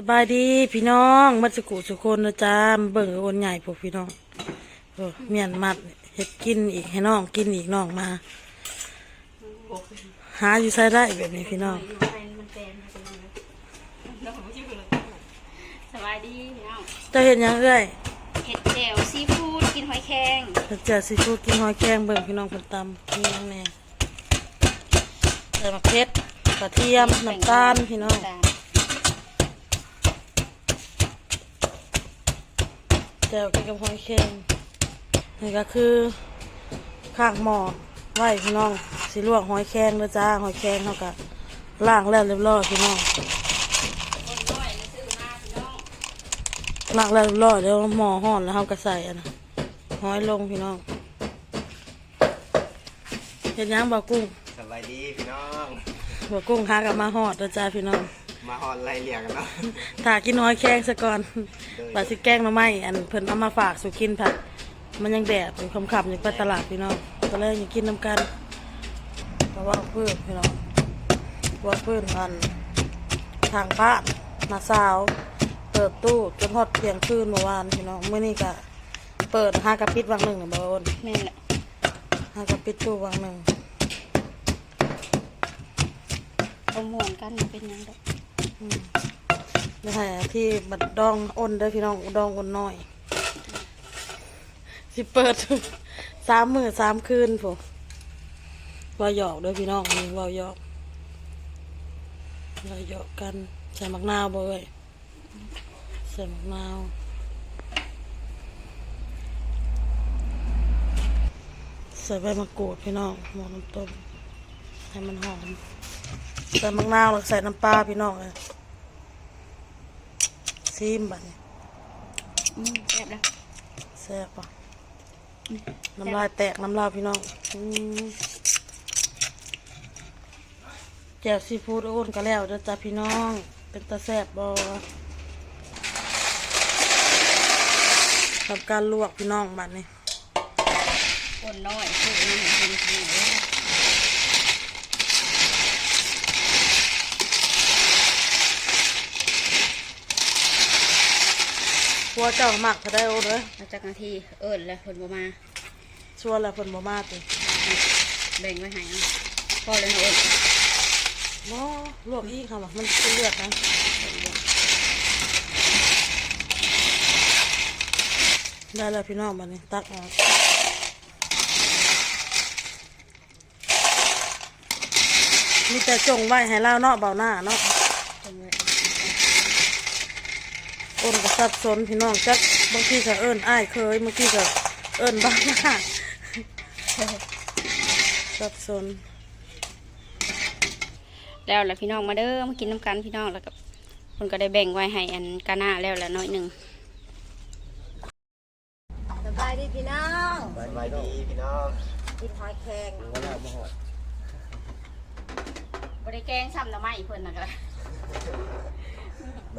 สบายดีพี่น้องมัดสกุสุคนนะจ๊ะมาเบิ่งโอนใหญ่พวกพี่น้องโอ้เมียนมัดเฮ็ดกินอีกให้น้องกินอีกน้องมา หาอยู่ใช้ได้แบบนี้พี่น้องสบายดีพี่น้องเจะเห็นยังเอ้ยเห็ดแจ่วซีฟู้ดกินหอยแครงเจอซีฟู้ดกินหอยแครงเบิ่งพี่น้องคนตำมีหยังแน่ใส่มะเขือกระเทียมน้ำตาลพี่น้อง น้ำตาล แจ่วกินกับหอยแครงนี่ก็คือข้างหม้อไว้พี่น้องสิลวกหอยแครงนะจ้าหอยแครงเขาก็ล้างแล้วเรียบร้อยพี่น้องคนน้อยนะซื้อมาพี่น้องล้างแล้วเรียบร้อยแล้วหม้อห่อนแล้วเขาก็ใส่อันนะหอยลงพี่น้องเห็นยังบ่กุ้งสบายดีพี่น้องบ่กุ้งหากับมาหอดนะจ้าพี่น้อง มาฮอนไล่เลี่ยกันเนาะถ้ากินหอยแครงซะก่อนปลาสิแกล้งมาไหมอันเพิ่นเอามาฝากสุกินผัดมันยังแดดอยู่คำๆอยู่ไปตลาดพี่น้องตอนแรกยังกินน้ำกันเพราะว่าเพื่อนพี่น้องว่าเพื่อนอันทางบ้านนาสาว เปิดตู้จนฮอดเที่ยงคืนเมื่อวานพี่น้องเมื่อนี้ก็เปิดห้ากระปิดวังหนึ่งนะบ่าวอ้นแม่นแหละห้ากระปิดตู้วังหนึ่งเอาหมวนกันมันเป็นยังไง ไม่ใช่ที่บัดดองอ้นเด้อพี่น้องดองอ้นน้อย สิเปิดสามมือสามคืนผมว่าหยอกเด้อพี่น้องนี่ว่าหยอกว่าหยอกกันใส่มักนาวบ่เอ้ยใส่มักนาวใส่ใบมะกรูดพี่น้องหมอน้ำต้มให้มันหอม ใส่มักนาวแล้วใส่น้ำปลาพี่น้องเลยซีมบัดนี้อืมแซ่บแล้วแซ่บปะน้ำลายแตกน้ำลายพี่น้องอืมแจ่วซีฟู้ดโอนก็แล้วเด้อจ้าพี่น้อง เป็นตาแซ่บบอทำการลวกพี่น้องบัดนี้คนน้อยซื้อมาให้กินกินเลย พัวเจ้ามักเขาได้โอนเลยมาจากนาทีเอิญแล้วคนบ่มาชวนแล้วเพิ่นบ่มาติแบ่งไว้ให้เอาพอเลยนะเอิญบ่ลวกอีกค่ะว่ะมันเป็นเลือดนะได้แล้วพี่น้องบัดนี้ตักออกมีแต่จงไว้ให้เล่าเนาะเบาหน้าเนาะ เป็นไว้ อ้นก็สับสนพี่น้องจักบางทีก็เอิ้นอ้ายเคยบางทีก็เอิ้นบ้าหน้าสับสนแล้วแหละพี่น้องมาเด้อมากินน้ำกันพี่น้องแล้วก็คนก็ได้แบ่งไว้ให้อันกาหน้าแล้วแหละน้อยหนึ่งสบายดีพี่น้องสบายดีพี่น้องกินหอยแครงวันแล้วมาฮอดบริแกงซ้ำหน่อไม้เพิ่นน่ะก็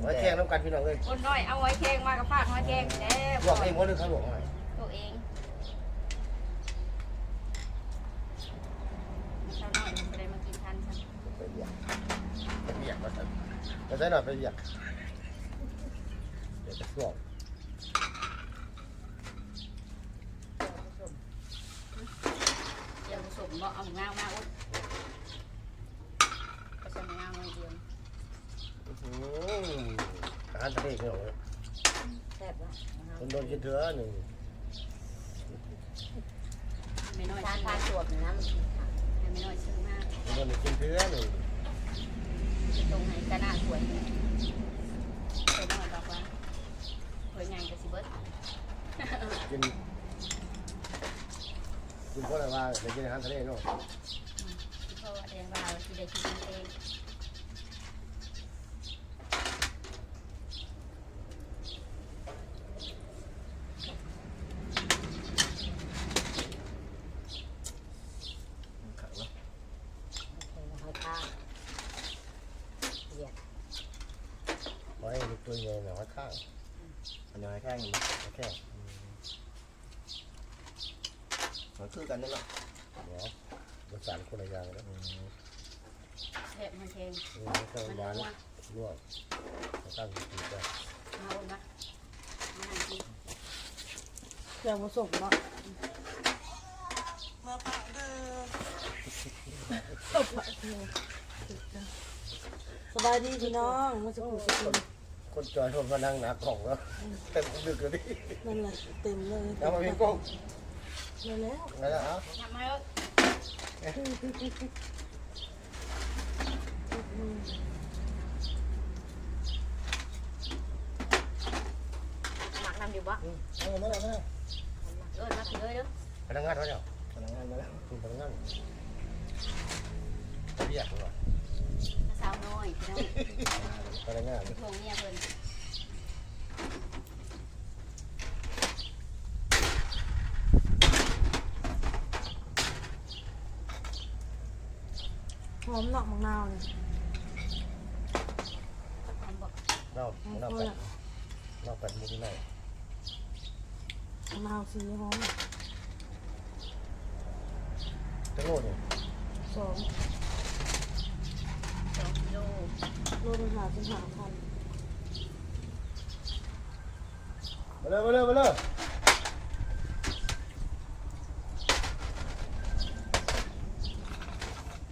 มาแข่งน้ำกันพี่น้องเลยคนน้อยเอาไว้แกงมากับฟาดหอยแกงแน่ลวกเองหมดเลยครับลวกหน่อยตัวเองเช้าน้อยมันบ่ได้มากินทันซะไปเบียกไปเบียกก็จะจะใช้หน่อยไปเบียกเดี๋ยวจะลวกเดี๋ยวผสมบ่เอางาวมาอุดผสมงาวมาเดียว อื้อหืออาหารทะเลพี่น้องเลยแซ่บแล้วคนโดนกินเถื่อหนึ่งไม่น้อยทานซื้อทานสวบหนึ่งน้ำให้ไม่น้อยซื้อมาคนโดนกินเถื่อหนึ่งตรงไหนกะหน้าสวยตัวน้อยบอกว่าสวยใหญ่กับสิเบิดกินกินเพราะอะไรว่าไปกินอาหารทะเลเนาะ เพราะว่าแดงว่าสิได้กินเองขัง กันนั่นแหละเหรอมันสารคนละอย่างนะแซ่บมันแทงอืมมันมันหวานนัวร่วงตั้งกินไเอานะมานั่งกินเครื่องผสมเนาะมาปะเด้อสบายดีพี่น้องมันจะกูจะกินคนจอยทนมานั่งหนากล่องแล้วเต็มดึกเลยนั่นแหละเต็มเลยแล้วมาเป็กล้อง มาแล้วไงล่ะเอ้าทำให้แล้วหมักนำอยู่บ่เอามาแล้วมาแล้วเออมาถึงเลยเด้อพนักงานมาแล้วพนักงานมาแล้วคุณพนักงานเรียกว่าสาวน้อยพี่น้องพนักงานพวกเนี่ยเพิ่น หอมหนักมะนาวเนี่ยทำบอกนอกนอกเป็ดนอกเป็ดมุ้งไหนมะนาวสีหอมจะโลดเนี่ยสองสองกิโลโลหนึงหาสิบห้าพันมาเลยมาเลยมาเลย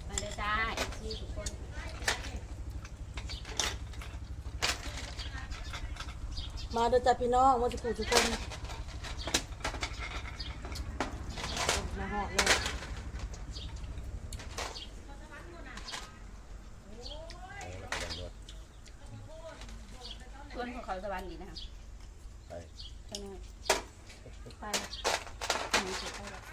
มาเลยจ้าที่ทุกคน มาเด้อจ้าพี่น้องมาสักครู่สักคนมาเหาะเลยชวนของเขาสวรรค์ดีนะคะไปใช่ไหมไปแล้วหนูเสร็จไปแล้ว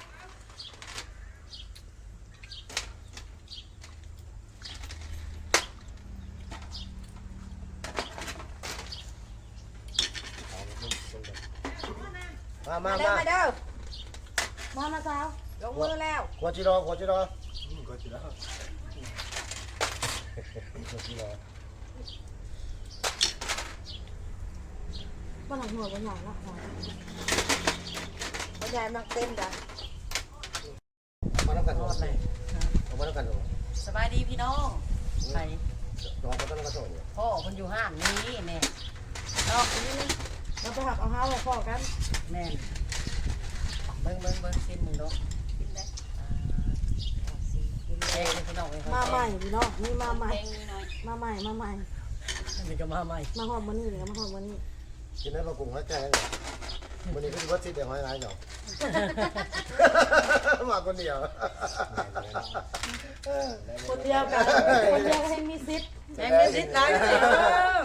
มามามาเด้อมามาเด้อมามาสาวลงมือแล้วขวดจีรอขวดจีรอขวดจีรอขวดจีรอบ้านหลังหัวบ้านหลังละหอมพ่อใหญ่มักเต้นจ้ะมาแล้วกันหมดเลยเอามาแล้วกันหมดสบายดีพี่น้องไปรอมาแล้วกันหมดเนี่ยพ่อคนอยู่ห้างนี้แม่นอกนี้ เราไปหักเอาห้าวมาพอกันแม่นเบิ้งเบิ้งเบิ้งสิ้นหนึ่งดอกกินได้อ่าแกงเลยพี่น้องเลยมาใหม่พี่น้องนี่มาใหม่เพลงนี้หน่อยมาใหม่มาใหม่ นี่ก็มาใหม่มาหอมมานี่เลยมาหอมมานี่กินได้มากุ้งให้แก่เลยวันนี้คือวัดสิเดี๋ยวหอยไงเนาะมาคนเดียวคนเดียวกันคนเดียวให้มีซิปแม่ไม่ติดไรเลย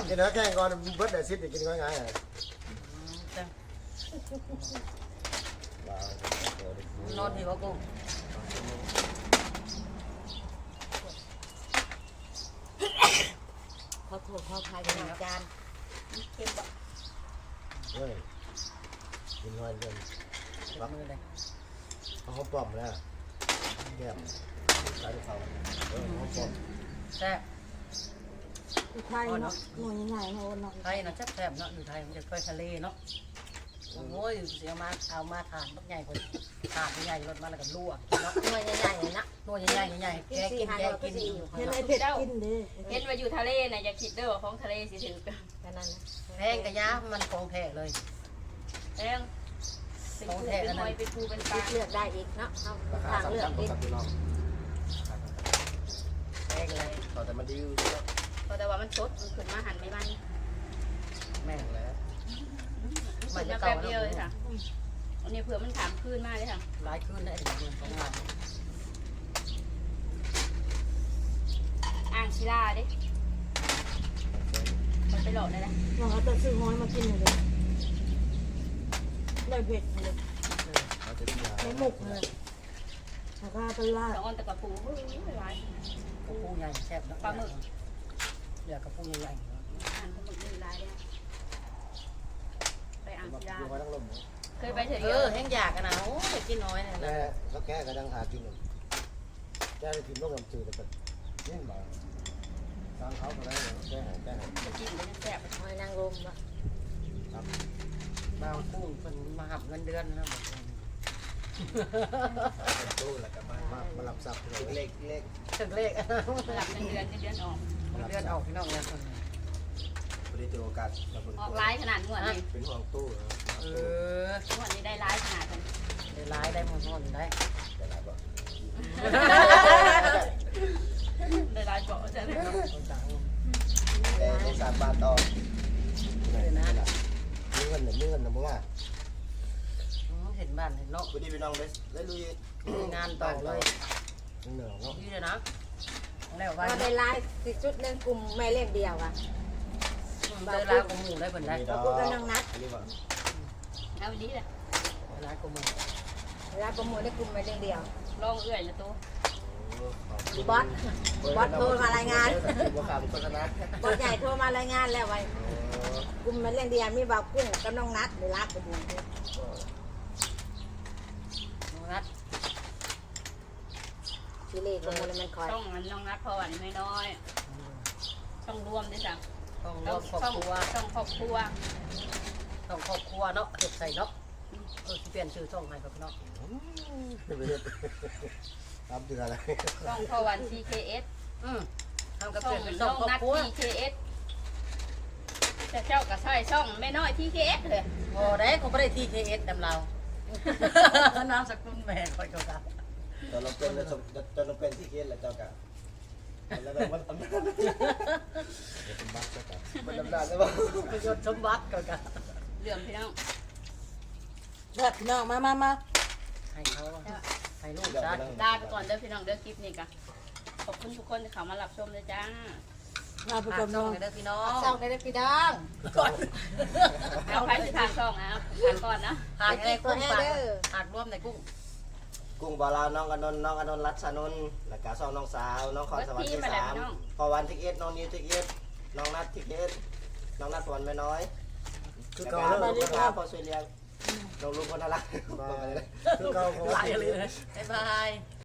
กินเนื้อแกงก่อนเบิร์ดเดี๋ยวซิดกินง่ายง่าย นอนที่ว่ากุ้งขอโทษขออภัยพี่น้องจานเค็มบอกเฮ้ยกินหอยเดินรับมือเลยเขาเขาปลอมแล้วแก้มใส่เขาเออเขาปลอมแซ่บอุทัยเนาะหน่วยใหญ่ๆเนาะเนาะไทยนะแซ่บแซ่บเนาะอยู่ไทยมันจะค่อยทะเลเนาะ โอ้ยเสียมาเอามาทานบักใหญ่คนทานใหญ่รถมาแล้วก็ลวกเนาะหน่วยใหญ่ๆเลยนะนวดใหญ่ๆใหญ่ๆแกกินแกกินเห็นไอ้เผ็ดกินเด้เห็นว่าอยู่ทะเลนะอย่าคิดเด้อว่าของทะเลสิถือกันแค่นั้นนะแพงกระยามันคงแท้เลยแพงเป็นปูเป็นหอยเป็นปูเป็นปลาเลือกได้อีกเนาะเอาราคาทางสำเลือคักญอีกกับพี่น้องแพงเลยต่อแต่มันดีอยู่เพราะแต่ว่ามันสดมันขึ้นมาหั่นไม่มันแม่งแล้ว ขึ้นมาแป๊บเดียวเลยค่ะอันนี้เผื่อมันถามขึ้นมาเลยค่ะหลายคืนได้ถึงเดือนสองงานอ่างศิลาเด้มันไปหลอกได้แล้วน้องเอาแต่ซื้อหอยมากินเลยเด้ได้เผ็ดเลยเราจะที่ไม่หมกเลยแล้วก็ไปลาดสองอันตะกับปูเฮ้ยไม่ไหวกระปูใหญ่แซ่บปลาหมึกเดี๋ยวกระปูใหญ่ อ่านเขาหมึกมีลายเนี่ย ไปอ่างศิลาอยู่มาทั้งลมเคยไปเฉยเออแห้งอยากกันนะโอ้ยกินน้อยเนี่ยแม่นะก็แก้ก็ยังหากินอยู่แก้ไปกินนกน้ำจืดแต่นี่มาทางเขาก็ได้แก้แก้จะกินก็ยังแซ่บหอยนางรมอะบางกุ้งเป็นมาหับเงินเดือนนะบอกเลยตู้แล้วก็มามาหลับซับเล็กเล็กถึงเลขหลับเงินเดือนเงินเดือนออกเดือนออกพี่น้องเนี่ยคนเได้เจอโอกาสมาเบิ่งออกร้ายขนาดงวดนี้เป็นห่วงตู้นะเออ งวดนี้ได้ร้ายขนาดนั้นได้ร้ายได้หมดหมดได้ ได้หลายบ่ได้ร้ายเบาะจ้ะเนี่ยคนต่างแต่ในสามบาทต่อได้นะมีเงินน่ะมีเงินน่ะบ่ว่าอืมเห็นบ้านเห็นเนาะพอดีพี่น้องได้ได้ลุยมีงานต่อเลยเหนือเนาะนี่เลยนะแล้วไว้ว่าได้ไลฟ์สิจุดหนึ่งกลุ่มแม่เลี้ยงเดียวอะ ได้ร้ายของหมูได้ผลได้เราพูดกันนังนัดอันนี้ว่าเอาวันนี้แหละร้ายของหมูเวลาประมูลได้กลุ่มแม่เลี้ยงเดียวลองเอื่อยนะตัวบอสบอสโทรมารายงานบ่ขาดโฆษณาบอสใหญ่โทรมารายงานแล้วไว้กลุ่มแม่เลี้ยงเดียวมีบ่าวกุ้งกับน้องนัดเวลาประมูลนัดชิลีประมูลมันคอยช่องนั้นน้องนัดพอวันไม่น้อยช่องรวมด้วยจ้ะ ต้องรวมครอบช่องครัวช่องครอบครัวต้องครอบครัวเนาะเห็ดใส่เนาะเออที่เปลี่ยนชื่อช่องให้กับพี่น้องรับเดือนอะไรช่องพอวัน TKS อืมทำกับช่อเปลี่งยนเป็นน้ช่อองงครอบนัด ครัว TKS จะเจ้าก็ใช่ช่องไม่น้อย TKS เลยโอ้ได้เขาไม่ได้ทีเคเอสดำเรานามสกุลแม่คอยกับเราตอนเราเป็นแล้วตอนเราเป็นที่เกณฑ์แล้วเจ้ากะ แล้วมันอำนาจเป็นบัคสักกันมันอำนาจใช่ป่ะประโยชน์สมบัติกับกันเหลื่อมพี่น้องเลิศพี่น้องมามามาให้เขาให้ลูกจ้าลาไปก่อนเด้อพี่น้องเด้อคลิปนี้กันขอบคุณทุกคนที่เข้ามารับชมเลยจ้าลาไปฝากก่อนน้องเด้อพี่น้องเศร้าได้ได้พี่น้องก่อนเอาใครสิทางช่องนะทางก่อนนะหากในกุ้งฝากหากร่วมในกุ้ง กุ้งบาลาน้องอนนท์น้องอนนท์รัชนนท์แล้วก็สองน้องสาวน้องขอนสวรรค์ที่สามพอวันทิเกตน้องนิวทิเกตน้องนัททิเกตน้องนัทวันไม่น้อยคือเก่าแล้วพอช่วยเลี้ยงน้องลูกคนน่ารักหลายเลยบ๊ายบาย